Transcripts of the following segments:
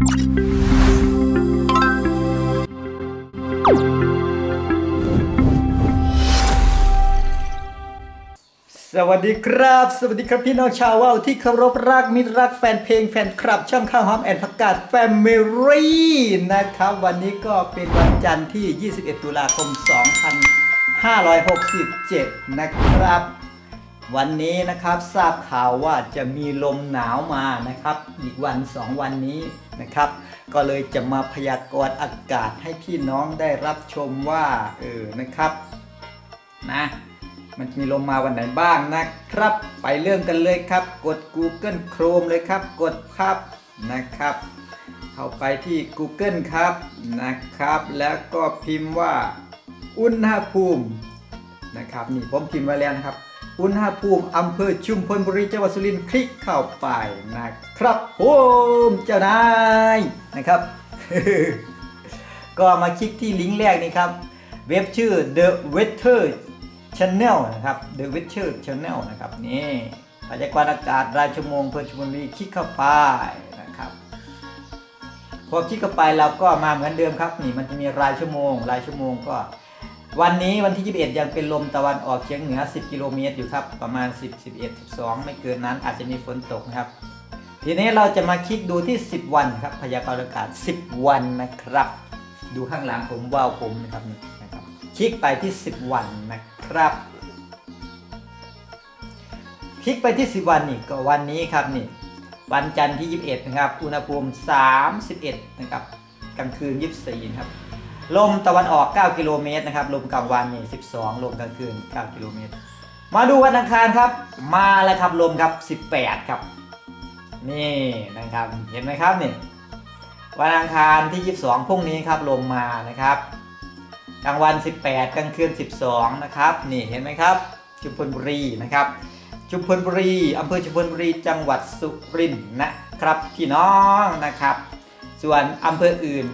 สวัสดีครับ สวัสดีครับพี่น้องชาวว่าวที่เคารพรักมิตรรักแฟนเพลงแฟนคลับ ช่องข้าวหอมแอนผักกาดแฟมิลี่นะครับ วันนี้ก็เป็นวันจันทร์ที่ 21 ตุลาคม 2567 นะครับ วันนี้นะครับทราบข่าวว่าจะมีลมหนาวมานะครับ อีกวันสองวันนี้ นะครับ ก็เลยจะมาพยากรณ์อากาศให้พี่น้องได้รับชมว่าเออนะครับนะมันมีลมมาวันไหนบ้างนะครับ ไปเริ่มกันเลยครับ กด Google Chrome เลยครับ กดครับนะครับ เข้าไปที่ Google ครับนะครับ แล้วก็พิมพ์ว่า อุณหภูมินะครับนี่ผมพิมพ์ไว้แล้วนะครับ อุณหภูมิอำเภอชุมพลบุรีจังหวัดสุรินทร์คลิกเข้าไปนะครับ ครับผมเจ้านายนะครับ ก็มาคลิกที่ลิงก์แรกนี่ครับ เว็บชื่อ The Weather Channel นะครับ The Weather Channel นะครับนี่พยากรณ์อากาศรายชั่วโมงเพื่อชุมรีคลิกเข้าไปนะครับพอคลิกเข้าไปเราก็มาเหมือนเดิมครับนี่มันจะมีรายชั่วโมง รายชั่วโมงก็ วันนี้วันที่ 21 ยังเป็นลมตะวันออกเฉียงเหนือ 10 กิโลเมตรอยู่ครับ ประมาณ 10 11 12 ไม่เกินนั้นอาจจะมีฝนตกนะครับ ทีนี้เราจะมาคลิกดูที่ 10 วันครับพยากรณ์อากาศ 10 วันนะครับ ดูข้างหลังผมว่าวผมนะครับนี่นะครับ คลิกไปที่ 10 วันนะครับ คลิกไปที่ 10 วันนี่ก็วันนี้ครับนี่วันจันทร์ที่ 21 นะครับ อุณหภูมิ 31 นะครับ กลางคืน 24 นะครับ ลมตะวันออก 9 กิโลเมตรนะครับ ลมกลางวันนี่ 12 ลมกลางคืน 9 กิโลเมตร มาดูวันอังคารครับ มาแล้วครับ ลมครับ 18 ครับ นี่นะครับเห็นไหมครับนี่วันอังคารที่ 22พรุ่งนี้ครับลมมานะครับกลางวัน 18 กลางคืน 12 นะครับนี่เห็นไหมครับ ชุมพลบุรีนะครับ ชุมพลบุรีอำเภอชุมพลบุรีจังหวัดสุรินทร์นะครับพี่น้องนะครับ ส่วนอำเภออื่น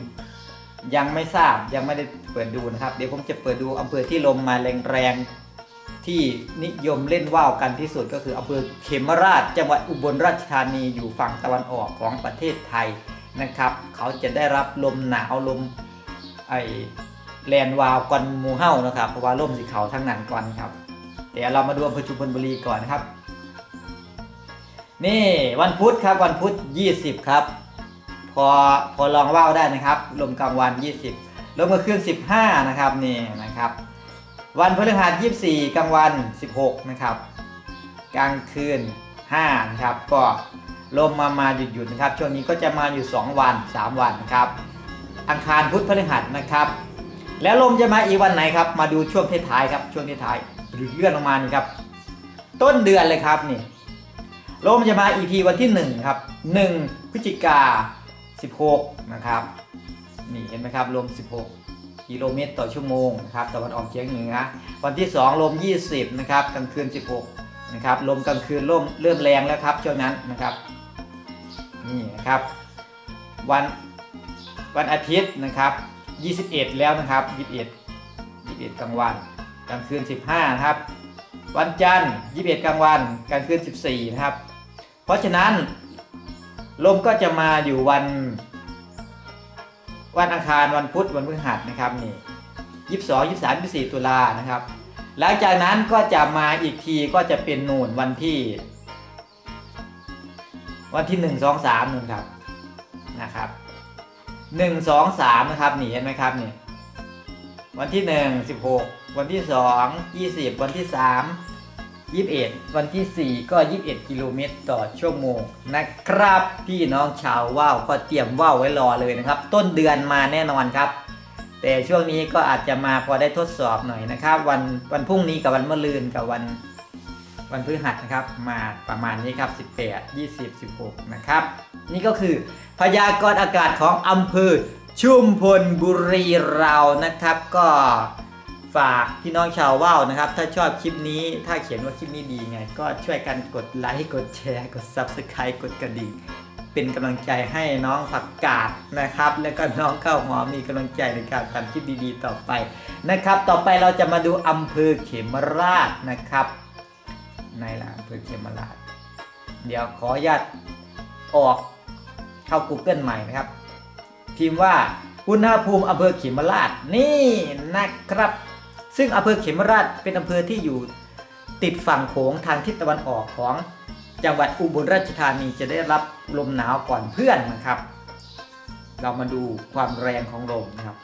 ยังไม่ทราบยังไม่ได้เปิดดูนะครับ เดี๋ยวผมจะเปิดดูอำเภอที่ลมมาแรงๆ ที่นิยมเล่นว่าวกันที่สุดก็คืออำเภอเขมราชจังหวัดอุบลราชธานีอยู่ฝั่งตะวันออกของประเทศไทยนะครับ เขาจะได้รับลมหนาวลมไอแลนวาวกันหมูเฮ้านะครับเพราะว่าลมสีเขาทั้งนั้นก่อนครับเดี๋ยวเรามาดูอำเภอชุมพลบุรีก่อนนะครับ นี่วันพุธครับวันพุธ 20 ครับ พอพอลองว่าวได้นะครับ ลมกลางวัน 20 ลมกลางคืน 15 นะครับนี่นะครับ วันพฤหัส24 กลางวัน 16 นะครับ กลางคืน5นะครับ ก็ลมมามาหยุดหยุดๆนะครับ ช่วงนี้ก็จะมาอยู่ 2 วัน 3 วันนะครับ อังคารพุธพฤหัสนะครับ แล้วลมจะมาอีกวันไหนครับ มาดูช่วงท้ายครับ ช่วงท้ายหรือเลื่อนลงมานี่ครับ ต้นเดือนเลยครับนี่ลมจะมาอีพีวันที่1ครับ1พฤศจิกา16 นะครับ นี่เห็นไหมครับลม16 กิโลเมตรต่อชั่วโมงนะครับตะวันออกเฉียงเหนือวันที่ 2 ลม 20 นะครับกลางคืน 16 นะครับลมกลางคืนลมเริ่มแรงแล้วครับช่วงนั้นนะครับนี่นะครับ วันวันอาทิตย์นะครับ 21 แล้วนะครับ 21 21 กลางวัน กลางคืน 15 นะครับ วันจันทร์ 21 กลางวัน กลางคืน 14 นะครับ เพราะฉะนั้นลมก็จะมาอยู่วัน วันอังคารวันพุธวันพฤหัสนะครับนี่ยี่สิบสองยี่สามยี่สี่ตุลานะครับ หลังจากนั้นก็จะมาอีกทีก็จะเป็นนูนวันที่ วันที่หนึ่งสองสามนู่นครับนะครับหนึ่งสองสามนะครับนี่เห็นไหมครับนี่วันที่หนึ่งสิบหกวันที่สองยี่สิบวันที่สาม 21 วันที่ 4 ก็ 21 กิโลเมตรต่อชั่วโมงนะครับ พี่น้องชาวว่าวก็เตรียมว่าวไว้รอเลยนะครับ ต้นเดือนมาแน่นอนครับ แต่ช่วงนี้ก็อาจจะมาพอได้ทดสอบหน่อยนะครับ วันวันพรุ่งนี้กับวันมะรืนกับวันวันพฤหัสนะครับมาประมาณนี้ครับ 18 20 16 นะครับ นี่ก็คือพยากรณ์อากาศของอำเภอชุมพลบุรีเรานะครับ ก็ ฝากพี่น้องชาวว่าวนะครับ ถ้าชอบคลิปนี้ถ้าเขียนว่าคลิปนี้ดีไง ก็ช่วยกันกดไลค์กดแชร์ กด Subscribe กดกระดิ่งเป็นกำลังใจให้น้องผักกาดนะครับ แล้วก็น้องข้าวหอมมีกำลังใจในการทำคลิปดีๆต่อไปนะครับ ต่อไปเราจะมาดูอำเภอเขมราชนะครับในละอำเภอเขมราชเดี๋ยวขออนุญาตออกเข้า Google ใหม่นะครับ พิมพ์ว่าอุณหภูมิอำเภอเขมราชนี่นะครับ ซึ่งอำเภอเขมราชเป็นอำเภอที่อยู่ติดฝั่งโขงทางทิศตะวันออกของจังหวัดอุบลราชธานีจะได้รับลมหนาวก่อนเพื่อนนะครับ เรามาดูความแรงของลมนะครับ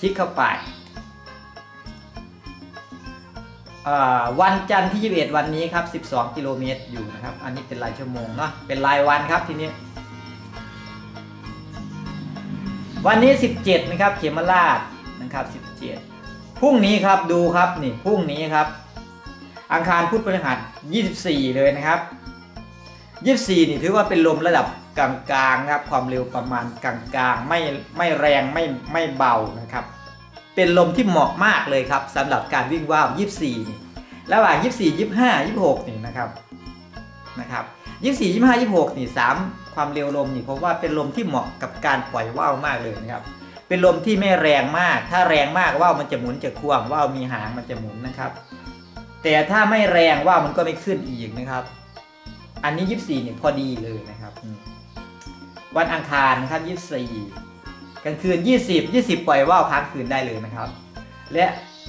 คลิกเข้าไปวันจันทร์ที่ 21 วันนี้ครับ 12 กิโลเมตรอยู่นะครับ อันนี้เป็นรายชั่วโมงเนาะ เป็นรายวันครับทีนี้ วันนี้ 17 นะครับ เขมราชนะครับ 17 รุ่งนี้ครับดูครับนี่พรุ่งนี้ครับ อังคารพุธพฤหัส24 เลยนะครับ 24 นี่ถือว่าเป็นลมระดับกลางๆครับความเร็วประมาณกลางๆไม่ไม่แรงไม่ไม่เบานะครับ เป็นลมที่เหมาะมากเลยครับสำหรับการวิ่งว่าว 24 นี่ระหว่าง 24 25 26 นี่นะครับนะครับ24 25 26 นี่ 3 ความเร็วลมนี่ผมว่าเป็นลมที่เหมาะกับการปล่อยว่าวมากเลยนะครับ เป็นลมที่ไม่แรงมาก ถ้าแรงมากว่าวมันจะหมุนจะควงว่าวมีหางมันจะหมุนนะครับ แต่ถ้าไม่แรงว่าวมันก็ไม่ขึ้นอีกนะครับ อันนี้24นี่ยพอดีเลยนะครับ วันอังคารนะครับ24กลางคืน20 20ปล่อยว่าวค้างคืนได้เลยนะครับ และ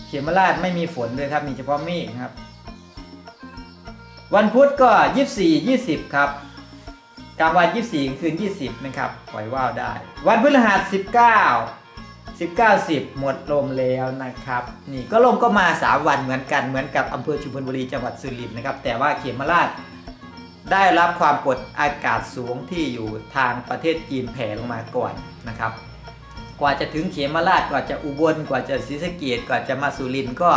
เขมราชไม่มีฝนเลยครับ มีเฉพาะเมฆครับ วันพุธก็24 20ครับ กลางวัน24คืน 20 นะครับ ปล่อยว่าวได้ วันพฤหัส 19 19 10 หมดลมแล้วนะครับ นี่ก็ลมก็มา 3 วันเหมือนกันเหมือนกับอำเภอชุมพลบุรีจังหวัดสุรินทร์นะครับ แต่ว่าเขมราชได้รับความกดอากาศสูงที่อยู่ทางประเทศจีนแผ่ลงมาก่อนนะครับ กว่าจะถึงเขมราชกว่าจะอุบลกว่าจะศรีสะเกดกว่าจะมาสุรินทร์ก็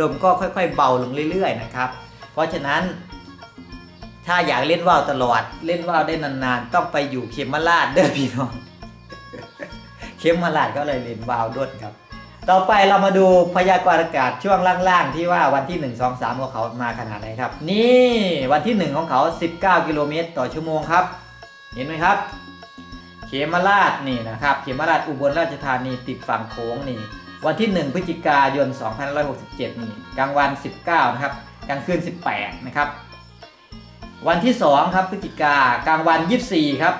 ลมก็ค่อยๆ เบาลงเรื่อย ๆ นะครับ เพราะฉะนั้น ถ้าอยากเล่นว่าวตลอด เล่นว่าวได้นานๆ ต้องไปอยู่เขมราชเด้อพี่น้อง เขมราชก็เลยเล่นว่าวด้วยครับ ต่อไปเรามาดูพยากรณ์อากาศช่วงล่างๆ ที่ว่าวันที่ 1 2 3ของเขามาขนาดไหนครับ นี่วันที่ 1 ของเขา 19 กิโลเมตรต่อชั่วโมงครับ เห็นไหมครับ เขมราชนี่นะครับ เขมราชอุบลราชธานีติดฝั่งโค้งนี่ วันที่ 1 พฤศจิกายน 2567 นี่กลางวัน 19 นะครับกลางคืน 18 นะครับ วันที่ 2 ครับพฤศจิกากลางวัน 24 ครับ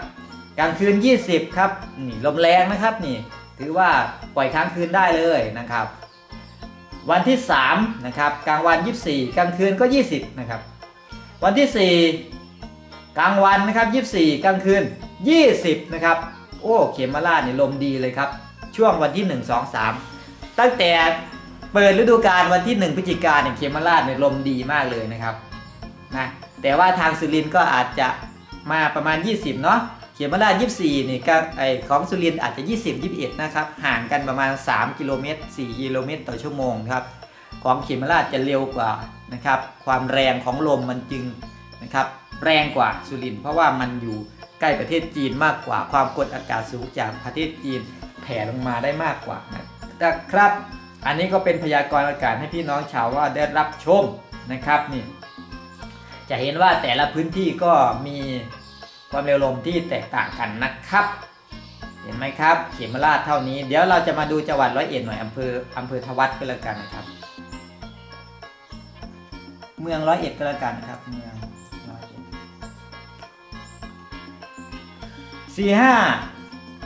กลางคืน 20 ครับนี่ลมแรงนะครับนี่ถือว่าปล่อยค้างคืนได้เลยนะครับ วันที่3นะครับกลางวัน 24 กลางคืนก็ 20 นะครับ วันที่ 4 กลางวันนะครับ 24 กลางคืน 20 นะครับ โอ้เขมราชนี่ลมดีเลยครับ ช่วงวันที่ 1 2 3 ตั้งแต่เปิดฤดูกาลวันที่ 1 พฤศจิกายนเนี่ยเขมราชเนี่ยลมดีมากเลยนะครับนะ แต่ว่าทางสุรินก็อาจจะมาประมาณ 20 เนาะเขียบมรา24 นี่ก็ไอของสุรินอาจจะ 20 21 นะครับ ห่างกันประมาณ 3 กิโลเมตร 4 กิโลเมตรต่อชั่วโมงครับ ของเขียบมราจะเร็วกว่านะครับ ความแรงของลมมันจึงนะครับแรงกว่าสุรินเพราะว่ามันอยู่ใกล้ประเทศจีนมากกว่า ความกดอากาศสูงจากประเทศจีนแผ่ลงมาได้มากกว่านะครับ อันนี้ก็เป็นพยากรณ์อากาศให้พี่น้องชาวว่าได้รับชมนะครับนี่ จะเห็นว่าแต่ละพื้นที่ก็มีความเร็วลมที่แตกต่างกันนะครับ เห็นไหมครับ เขมราชเท่านี้ เดี๋ยวเราจะมาดูจังหวัดร้อยเอ็ดหน่อยอำเภออำเภอทวัดก็แล้วกันนะครับ เมืองร้อยเอ็ดก็แล้วกันนะครับ เมืองร้อยเอ็ดสี่ห้า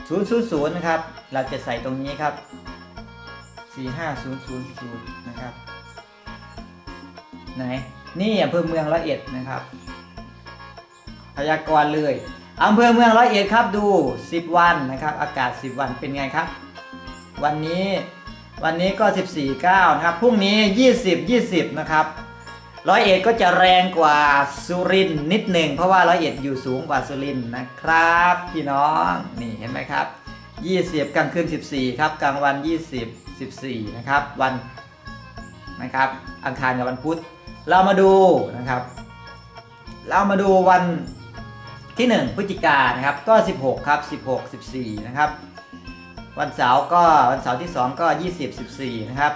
ศูนย์ศูนย์ศูนย์นะครับ เราจะใส่ตรงนี้ครับสี่ห้าศูนย์ศูนย์ศูนย์นะครับ ไหนนี่อำเภอเมืองร้อยเอ็ดนะครับ พยากรณ์เลยอำเภอเมืองร้อยเอ็ดครับดู 10 วันนะครับ อากาศ 10 วันเป็นไงครับ วันนี้วันนี้ก็ 14 9นะครับพรุ่งนี้ 20 20 นะครับร้อยเอ็ดก็จะแรงกว่าสุรินนิดหนึ่งเพราะว่าร้อยเอ็ดอยู่สูงกว่าสุรินนะครับพี่น้องนี่เห็นไหมครับ 20 กลางคืน 14 ครับ กลางวัน 20 14 นะครับ วันนะครับ อังคารกับวันพุธ เรามาดูนะครับ เรามาดูวันที่ 1พฤศจิกายนะครับก็ 16 ครับ 16 14 นะครับ วันเสาร์ก็วันเสาร์ที่ 2 ก็ 20 14 นะครับ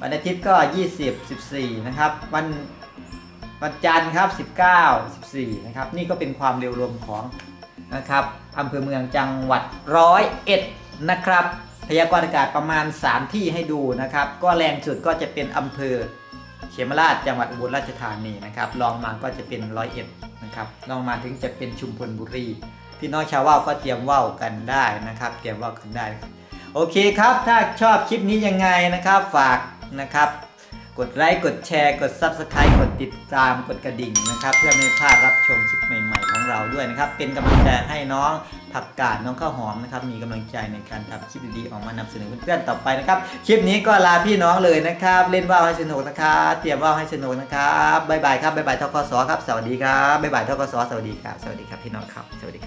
วันอาทิตย์ก็ 20 14 นะครับ วันวันจันทร์ครับ 19 14 นะครับ นี่ก็เป็นความเร็วลมของนะครับอำเภอเมืองจังหวัดร้อยเอ็ดนะครับพยากรณ์อากาศประมาณ 3 ที่ให้ดูนะครับ ก็แรงสุดก็จะเป็นอำเภอ เขมราชจังหวัดอุบลราชธานีนะครับรองมาก็จะเป็นร้อยเอ็ดนะครับรองมาถึงจะเป็นชุมพลบุรีพี่น้องชาวว่าวก็เตรียมว่าวกันได้นะครับ เตรียมว่าวกันได้ โอเคครับ ถ้าชอบคลิปนี้ยังไงนะครับ ฝากนะครับ กดไลค์กดแชร์ กด Subscribe กดติดตามกดกระดิ่งนะครับ เพื่อไม่พลาดรับชมคลิปใหม่ๆของ เราด้วยนะครับ เป็นกำลังใจให้น้องผักกาดน้องข้าวหอมนะครับ มีกำลังใจในการทำคลิปดีๆออกมานำเสนอเพื่อนๆต่อไปนะครับ คลิปนี้ก็ลาพี่น้องเลยนะครับ เล่นว่าวให้สนุกนะครับเตรียมว่าวให้สนุกนะครับบ๊ายบายครับบ๊ายบายทกศครับ สวัสดีครับบ๊ายบายทกศสวัสดีครับ สวัสดีครับพี่น้องครับ สวัสดี